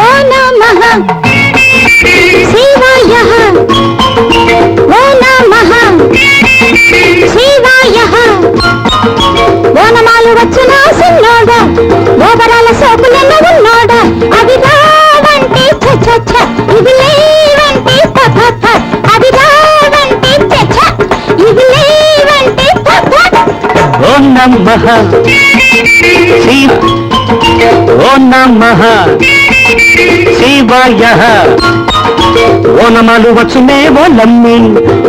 ఓ నమః. శివాయ నమః ఓ నమః శివాయ ఓనమాలు వచ్చునే ఓలమ్మి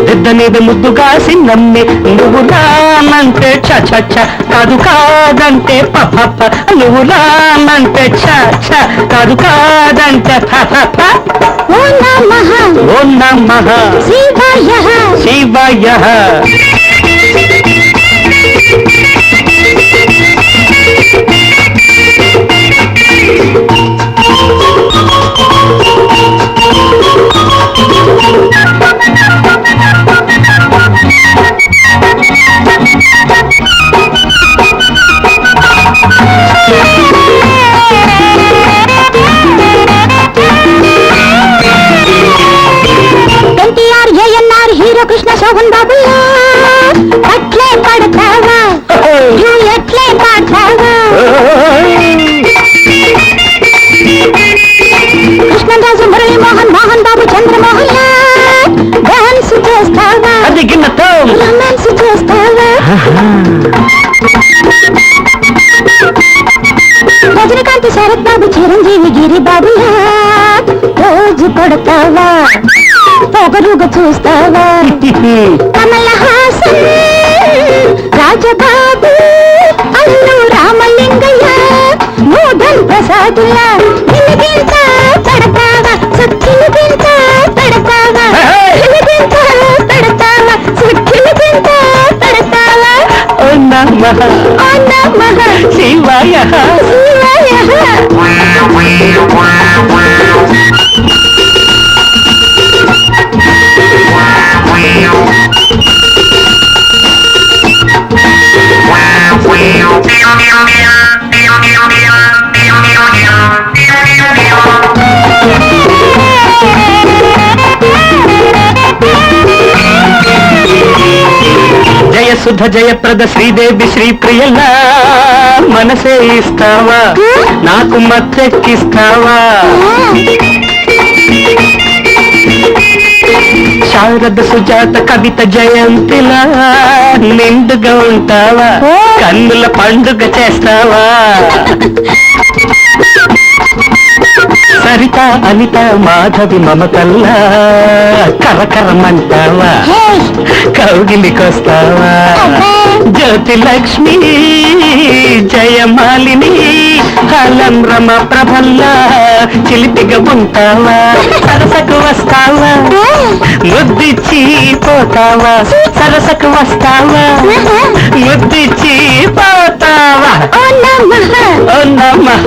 దిద్ద మీద ముద్దుగా సిన్నమ్మి నువ్వు రానంటే చ చ కాదు కాదంటే ప ప ప నువ్వు రానంటే చ చ కాదు కాదంటే ప ప ప ఓ నమః ఓ నమః శివాయ శివాయ రజనీకాంత్ శరత్ బాబు చిరంజీవి గిరి బాబులా రోజు కొడతావా పొగరుగా చూస్తావా? కమల హాసన్ రాజబాబు అల్లు రామలింగయ్య మోదన్ ప్రసాదుల నమః ఓ నమః శివాయ సుధ జయప్రద శ్రీదేవి శ్రీప్రియలా మనసే ఇస్తావా? నాకు మత్తెక్కిస్తావా శారద సుజాత కవిత జయంతిలా నిండుగా ఉంటావా? కన్నుల పండుగ చేస్తావా? సరిత అనిత మాధవి మమతల్లా కరకరమంటావా కౌగిలికొస్తావా జ్యోతి లక్ష్మి జయమాలిని హలం రమ ప్రభల్లా చిలిపిగా ఉంటావా? సరసకు వస్తావా? ముద్దిచ్చి పోతావా? సరసకు వస్తావా? ముద్దిచ్చి పోతావా? ఓ నమః! ఓ నమః!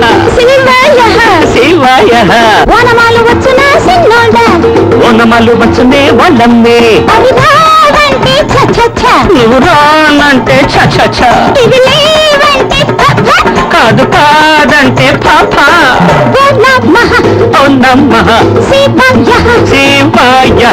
ఓనమాలు వచ్చిన సిన్నోడ? ఓనమలు వచ్చనే వాళ్ళమ్మే. నువ్వు రానంటే లేవంటే ప కాదు కాదంటే పాప. ఓ నమః ఓ నమః శివాయ. శివాయ.